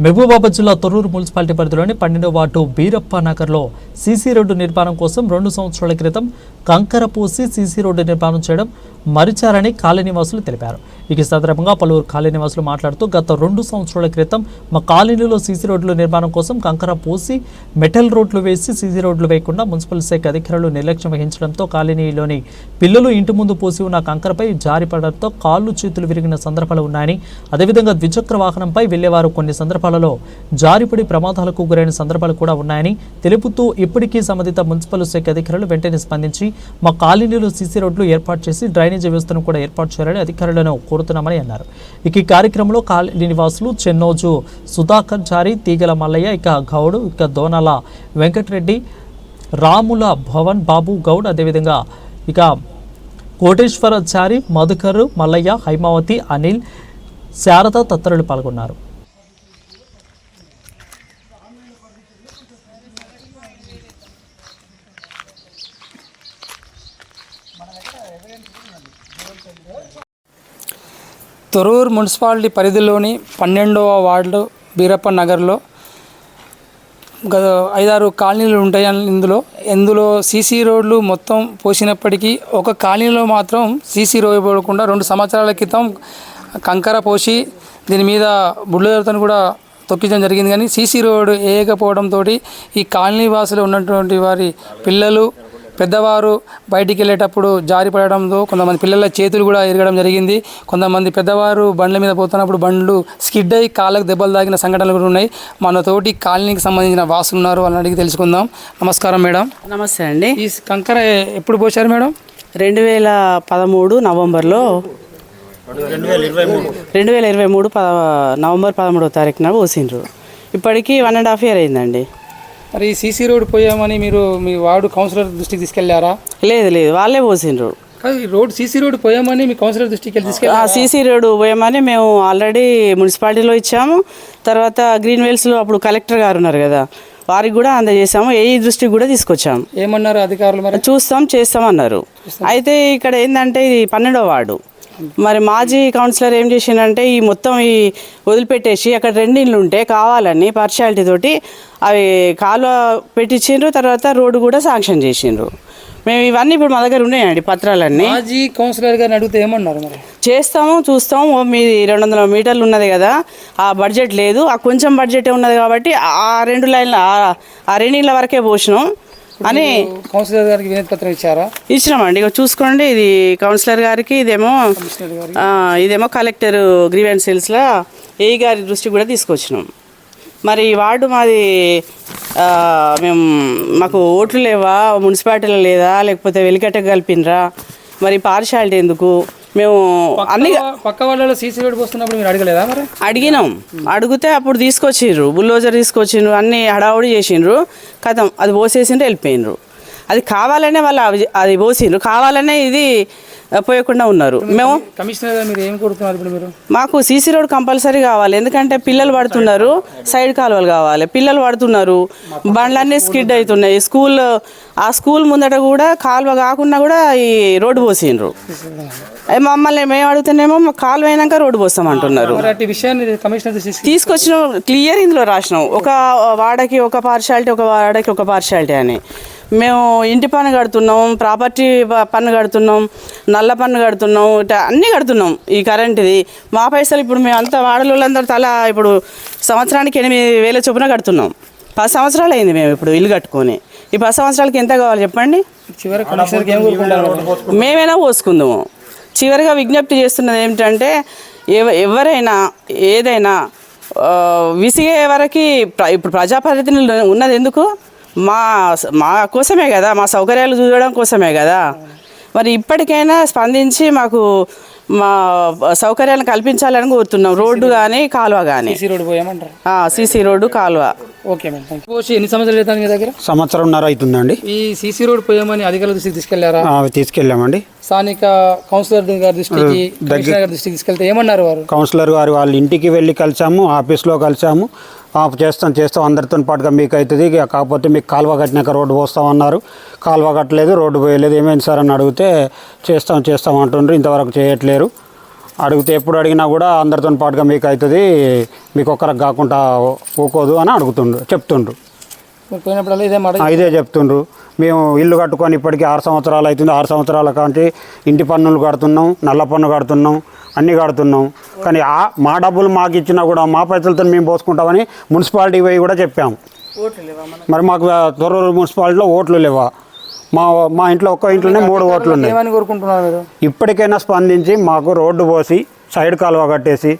మహబూబాబాద్ జిల్లా తొర్రూరు మున్సిపాలిటీ పరిధిలోని పన్నెండో వార్డు బీరప్ప నగర్లో సీసీ రోడ్డు నిర్మాణం కోసం రెండు సంవత్సరాల క్రితం కంకర పూసి సీసీ రోడ్డు నిర్మాణం చేయడం మరిచారని కాలనీవాసులు తెలిపారు. ఇక సందర్భంగా పలువురు కాలనీవాసులు మాట్లాడుతూ గత రెండు సంవత్సరాల క్రితం మా కాలనీలో సీసీ రోడ్ల నిర్మాణం కోసం కంకర పోసి మెటల్ రోడ్లు వేసి సీసీ రోడ్లు వేయకుండా మున్సిపల్ శాఖ అధికారులు నిర్లక్ష్యం వహించడంతో కాలనీలోని పిల్లలు ఇంటి ముందు పోసి ఉన్న కంకరపై జారిపడడంతో కాళ్ళు చేతులు విరిగిన సందర్భాలు ఉన్నాయని అదేవిధంగా ద్విచక్ర వాహనంపై వెళ్ళేవారు కొన్ని సందర్భాలలో జారిపడి ప్రమాదాలకు గురైన సందర్భాలు కూడా ఉన్నాయని తెలుపుతూ ఇప్పటికీ సంబంధిత మున్సిపల్ శాఖ అధికారులు వెంటనే స్పందించి మా కాలనీలో సీసీ రోడ్లు ఏర్పాటు చేసి డ్రైనేజీ వ్యవస్థను కూడా ఏర్పాటు చేయాలని అధికారులను కోరుతున్నామని అన్నారు. ఇక ఈ కార్యక్రమంలో కాలనీ నివాసులు చెన్నోజు సుధాకర్ చారి తీగల మల్లయ్య ఇక గౌడ్ ఇక దోనాల వెంకటరెడ్డి రాముల భవన్ బాబు గౌడ్ అదేవిధంగా ఇక కోటేశ్వరాచారి మధుకర్ మల్లయ్య హైమావతి అనిల్ శారద తదితరులు పాల్గొన్నారు. తొరూరు మున్సిపాలిటీ పరిధిలోని పన్నెండవ వార్డు బీరప్ప నగర్లో గత ఐదారు కాలనీలు ఉంటాయి ఇందులో. ఇందులో సీసీ రోడ్లు మొత్తం పోసినప్పటికీ ఒక కాలనీలో మాత్రం సీసీ రోడ్ పోకుండా రెండు సంవత్సరాల క్రితం కంకర పోసి దీని మీద బుల్లెదర్తో కూడా తొక్కించడం జరిగింది. కానీ సీసీ రోడ్ వేయకపోవడంతో ఈ కాలనీ వాసులు ఉన్నటువంటి వారి పిల్లలు పెద్దవారు బయటికి వెళ్ళేటప్పుడు జారి పడడంతో కొంతమంది పిల్లల చేతులు కూడా ఎరగడం జరిగింది. కొంతమంది పెద్దవారు బండ్ల మీద పోతున్నప్పుడు బండ్లు స్కిడ్ అయి కాళ్ళకు దెబ్బలు తాగిన సంఘటనలు కూడా ఉన్నాయి. మన తోటి కాలనీకి సంబంధించిన వాసులు ఉన్నారు వాళ్ళని అడిగి తెలుసుకుందాం. నమస్కారం మేడం. నమస్తే అండి. ఈ కంకర ఎప్పుడు పోశారు మేడం? రెండు వేల పదమూడు నవంబర్లో రెండు వేల ఇరవై మూడు పద నవంబర్ పదమూడవ తారీఖున పోసిండ్రు. ఇప్పటికీ వన్ అండ్ హాఫ్ ఇయర్ అయిందండి. మరి సీసీ రోడ్ పోయామని మీరు మీ వార్డు కౌన్సిలర్ దృష్టికి తీసుకెళ్ళారా? లేదు లేదు వాళ్ళే పోసిండ్రు. రోడ్ సీసీ రోడ్ పోయామని మీ కౌన్సిలర్ దృష్టికి వెళ్ళి తీసుకెళ్ళి సీసీ రోడ్డు పోయామని మేము ఆల్రెడీ మున్సిపాలిటీలో ఇచ్చాము. తర్వాత గ్రీన్ వెల్స్లో అప్పుడు కలెక్టర్ గారు ఉన్నారు కదా వారికి కూడా అందజేసాము ఏ దృష్టికి కూడా తీసుకొచ్చాము. ఏమన్నారు అధికారులు మరి? చూస్తాం చేస్తాం. అన్నారు అయితే ఇక్కడ ఏంటంటే ఇది పన్నెండో వార్డు. మరి మాజీ కౌన్సిలర్ ఏం చేసిండంటే ఈ మొత్తం ఈ వదిలిపెట్టేసి అక్కడ రెండు ఇళ్ళు ఉంటే కావాలని పార్షాలిటీ తోటి అవి కాలువ పెట్టించిండ్రు తర్వాత రోడ్డు కూడా శాంక్షన్ చేసిండ్రు. మేము ఇవన్నీ ఇప్పుడు మా దగ్గర ఉన్నాయండి పత్రాలన్నీ. మాజీ కౌన్సిలర్ గారిని అడిగితే ఏమన్నారు మరి? చేస్తాము చూస్తాము ఓ మీది రెండు వందల మీటర్లు ఉన్నది కదా ఆ బడ్జెట్ లేదు ఆ కొంచెం బడ్జెటే ఉన్నది కాబట్టి ఆ రెండు లైన్ల ఆ- ఆ రెండిళ్ళ వరకే పోసినాం. అని కౌన్సిలర్ గారికి వినతి పత్రం ఇచ్చారా? ఇచ్చినామండి. ఇక చూసుకోండి ఇది కౌన్సిలర్ గారికి ఇదేమో ఇదేమో కలెక్టర్ గ్రీవెన్స్ సెల్స్లో ఏ గారి దృష్టికి కూడా తీసుకొచ్చినాం. మరి ఈ వార్డు మాది మేము మాకు ఓట్లు లేవా మున్సిపాలిటీలో లేదా లేకపోతే వెలికట్ట కలిపినరా మరి పార్షాలిటీ ఎందుకు? మేము అన్ని పక్క వాళ్ళలో సీసీ రోడ్ పోస్తున్నప్పుడు మీరు అడగలేదా మరి? అడిగినాం. అడిగితే అప్పుడు తీసుకొచ్చిండ్రు బుల్లోజర్ తీసుకొచ్చిండ్రు అన్ని హడావుడి చేసిండ్రు. కథం. అది పోసేసిండ్రు వెళ్ళిపోయిండ్రు. అది కావాలనే వాళ్ళు అది పోసిండ్రు కావాలనే ఇది పోయకుండా ఉన్నారు. మేము కమిషనర్ గారు మీరు ఏం కోరుతున్నారు ఇప్పుడు మీరు? మాకు సీసీ రోడ్ కంపల్సరీ కావాలి. ఎందుకంటే పిల్లలు పడుతున్నారు సైడ్ కాలువలు కావాలి. పిల్లలు పడుతున్నారు బండ్లన్నీ స్కిడ్ అవుతున్నాయి. స్కూల్ ఆ స్కూల్ ముందట కూడా కాలువ కాకుండా కూడా ఈ రోడ్డు పోసిండ్రు. మమ్మల్ని మేము అడుగుతున్నామో కాలువ అయినాక రోడ్డు కమిషనర్ దృష్టికి తీసుకొచ్చిన క్లియర్ ఇందులో రాసినాం. ఒక వాడకి ఒక పార్షాలిటీ ఒక వాడకి ఒక పార్షాలిటీ అని. మేము ఇంటి పన్ను కడుతున్నాం ప్రాపర్టీ పన్ను కడుతున్నాం నల్ల పన్ను కడుతున్నాం ఇట్లా అన్నీ కడుతున్నాం ఈ కరెంట్ది. మా పైసలు ఇప్పుడు మేము అంతా వాడలోళ్ళందరూ తల ఇప్పుడు సంవత్సరానికి ఎనిమిది వేల చొప్పున కడుతున్నాం. పది సంవత్సరాలు అయింది మేము ఇప్పుడు ఇల్లు కట్టుకొని. ఈ పది సంవత్సరాలకి ఎంత కావాలి చెప్పండి? మేమైనా పోసుకుందాము. చివరిగా విజ్ఞప్తి చేస్తున్నది ఏమిటంటే ఎవ ఎవరైనా ఏదైనా విసిగే వరకు ఇప్పుడు ప్రజాప్రతినిధులు ఉన్నది ఎందుకు? మా మా కోసమే కదా మా సౌకర్యాలు చూడడం కోసమే కదా. మరి ఇప్పటికైనా స్పందించి మాకు మా సౌకర్యాలను కల్పించాలని కోరుతున్నాం. రోడ్డు కానీ కాలువ కానీ సీసీ రోడ్ పోయామంటారు? సీసీ రోడ్డు కాలువ. ఓకే మేడం పోసి ఎన్ని సంవత్సరాలు అవుతుంది మీ దగ్గర? సంవత్సరంన్నర అవుతుందండి. ఈ సీసీ రోడ్ పోయామని అధికారుల దృష్టికి తీసుకెళ్ళారా? తీసుకెళ్ళామండి. స్థానిక కౌన్సిలర్ గారి దృష్టికి కమిషనర్ గారి దృష్టికి తీసుకెళ్తే ఏమన్నారు వారు? కౌన్సిలర్ గారు వాళ్ళ ఇంటికి వెళ్ళి కలిసాము ఆఫీస్లో కలిసాము. చేస్తాం చేస్తాం అందరితో పాటుగా మీకు అవుతుంది కాకపోతే మీకు కాలువ కట్టినాక రోడ్డు పోస్తామన్నారు. కాలువ కట్టలేదు రోడ్డు పోయలేదు. ఏమైంది సార్ అని అడిగితే చేస్తాం చేస్తాం అంటుండ్రు. ఇంతవరకు చేయట్లేరు. అడిగితే ఎప్పుడు అడిగినా కూడా అందరితో పాటుగా మీకు అవుతుంది మీకు ఒక్కరికి కాకుండా ఊకోదు అని అడుగుతుండ్రు చెప్తుండ్రు. పోయినప్పుడల్లా ఇదే మాట ఆ, ఇదే చెప్తుండ్రు. మేము ఇల్లు కట్టుకొని ఇప్పటికీ ఆరు సంవత్సరాలు అవుతుంది. ఆరు సంవత్సరాల కాంచి ఇంటి పన్నులు కడుతున్నాం నల్ల పన్ను కడుతున్నాం అన్నీ కడుతున్నాం. కానీ ఆ మా డబ్బులు మాకు ఇచ్చినా కూడా మా పైసలతో మేము పోసుకుంటామని మున్సిపాలిటీ పోయి కూడా చెప్పాము. మరి మాకు తొర్రూరు మున్సిపాలిటీలో ఓట్లు లేవా? మా మా ఇంట్లో ఒక్క ఇంట్లోనే మూడు ఓట్లు ఉన్నాయి ఇప్పటికైనా స్పందించి మాకు రోడ్డు పోసి సైడ్ కాలువ కట్టేసి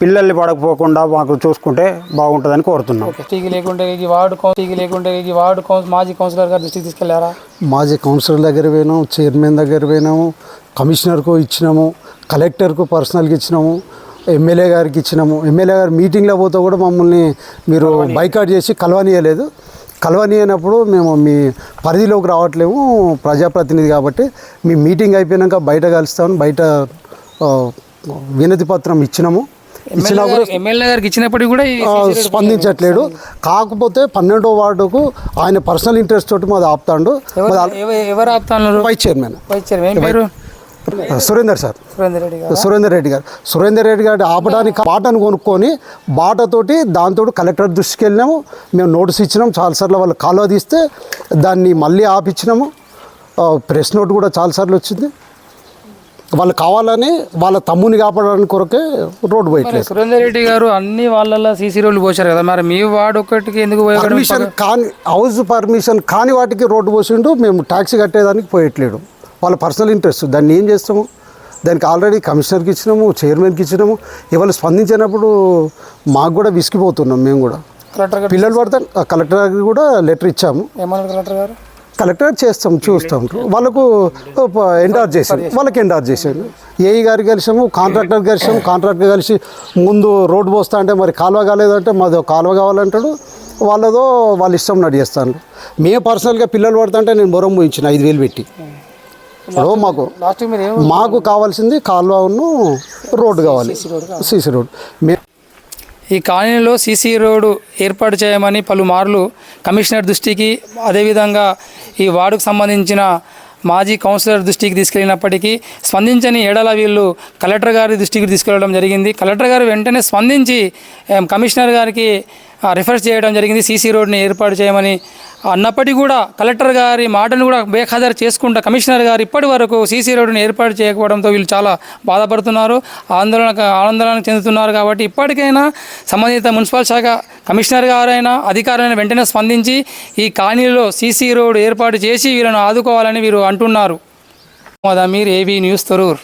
పిల్లల్ని పడకపోకుండా మాకు చూసుకుంటే బాగుంటుందని కోరుతున్నాం. టీకి లేకుంటే ఈ వార్డు టీకి లేకుంటే ఈ వార్డు మాజీ కౌన్సిలర్ గారి దృష్టికి తీసుకెళ్ళారా? మాజీ కౌన్సిలర్ దగ్గర పోయినాము చైర్మన్ దగ్గర పోయినాము కమిషనర్కు ఇచ్చినాము కలెక్టర్కు పర్సనల్గా ఇచ్చినాము ఎమ్మెల్యే గారికి ఇచ్చినాము. ఎమ్మెల్యే గారు మీటింగ్లో పోతే కూడా మమ్మల్ని మీరు బైకాట్ చేసి కలవనీయలేదు. కలవనీయనప్పుడు మేము మీ పరిధిలోకి రావట్లేము ప్రజాప్రతినిధి కాబట్టి మీ మీటింగ్ అయిపోయినాక బయట కలుస్తామని బయట వినతి పత్రం ఇచ్చినాము. ఇచ్చినా ఎమ్మెల్యే కూడా గారికి- ఇచ్చినప్పటికీ కూడా స్పందించట్లేడు కాకపోతే పన్నెండో వార్డుకు ఆయన పర్సనల్ ఇంట్రెస్ట్ తోటి మాది ఆపుతాడు. ఎవరు ఎవ- ఎవరు ఆపుతున్నారు? Vice chairman. Vice chairman. పేరు? సురేందర్ సార్. సురేందర్ రెడ్డి గారు? సురేందర్ రెడ్డి గారు. ఆపడానికి బాటను కొనుక్కొని బాటతోటి దాంతో కలెక్టర్ దృష్టికి వెళ్ళినాము. మేము నోటీస్ ఇచ్చినాం. చాలాసార్లు వాళ్ళు కాలువ తీస్తే దాన్ని మళ్ళీ ఆపిచ్చినాము. ప్రెస్ నోట్ కూడా చాలాసార్లు వచ్చింది. వాళ్ళు కావాలని వాళ్ళ తమ్ముని కాపాడడానికి కొరకే రోడ్డు పోయట్లేదు సురేందర్ రెడ్డి గారు అన్ని వాళ్ళ సీసీ రోడ్లు పోశారు కదా మరి మీ వార్డు ఒక్కటికి ఎందుకు పర్మిషన్ కాని హౌస్ పర్మిషన్ కాని వాటికి రోడ్డు పోసిండు మేము ట్యాక్సీ కట్టేదానికి పోయట్లేడు వాళ్ళ పర్సనల్ ఇంట్రెస్ట్ దాన్ని ఏం చేస్తాము? దానికి ఆల్రెడీ కమిషనర్కి ఇచ్చినాము చైర్మన్కి ఇచ్చినాము. ఇవాళ స్పందించినప్పుడు మాకు కూడా విసిగిపోతున్నాం మేము కూడా. పిల్లలు పడితే కలెక్టర్ గారికి కూడా లెటర్ ఇచ్చాము. ఏమన్నారు కలెక్టర్ గారు? కలెక్టర్ చేస్తాం చూస్తాం. వాళ్ళకు ఎండార్ చేసాం వాళ్ళకి ఎండార్ చేసాను ఏఈ గారికి కలిసాము కాంట్రాక్టర్ కలిసాము కాంట్రాక్టర్ కలిసి ముందు రోడ్డు పోస్తా అంటే మరి కాలువ కాలేదంటే మాది కాలువ కావాలంటాడు. వాళ్ళదో వాళ్ళ ఇష్టం నడిచేస్తాను మేము పర్సనల్గా పిల్లలు పడుతుంటే నేను మొరం పోయించిన ఐదు వేలు పెట్టి. ఇప్పుడు మాకు మీరు ఏం మాకు కావాల్సింది కాలువను రోడ్డు కావాలి. సీసీ రోడ్ మే ఈ కాలనీలో సీసీ రోడ్డు ఏర్పాటు చేయమని పలుమార్లు కమిషనర్ దృష్టికి అదేవిధంగా ఈ వార్డుకు సంబంధించిన మాజీ కౌన్సిలర్ దృష్టికి తీసుకెళ్ళినప్పటికీ స్పందించని ఏడల వీళ్ళు కలెక్టర్ గారి దృష్టికి తీసుకెళ్ళడం జరిగింది. కలెక్టర్ గారు వెంటనే స్పందించి కమిషనర్ గారికి రిఫర్స్ రిఫర్ చేయడం జరిగింది. సీసీ రోడ్ని ఏర్పాటు చేయమని అన్నప్పటికీ కూడా కలెక్టర్ గారి మాటను కూడా బేఖాదరు చేసుకుంటా కమిషనర్ గారు ఇప్పటి వరకు సీసీ రోడ్డును ఏర్పాటు చేయకపోవడంతో వీళ్ళు చాలా బాధపడుతున్నారు. ఆందోళన ఆందోళన చెందుతున్నారు కాబట్టి ఇప్పటికైనా సంబంధిత మున్సిపల్ శాఖ కమిషనర్ గారైనా అధికారులైనా వెంటనే స్పందించి ఈ కాలనీలో సీసీ రోడ్ ఏర్పాటు చేసి వీళ్ళను ఆదుకోవాలని వీరు అంటున్నారు. మీరు ఏవీ న్యూస్ తరూర్.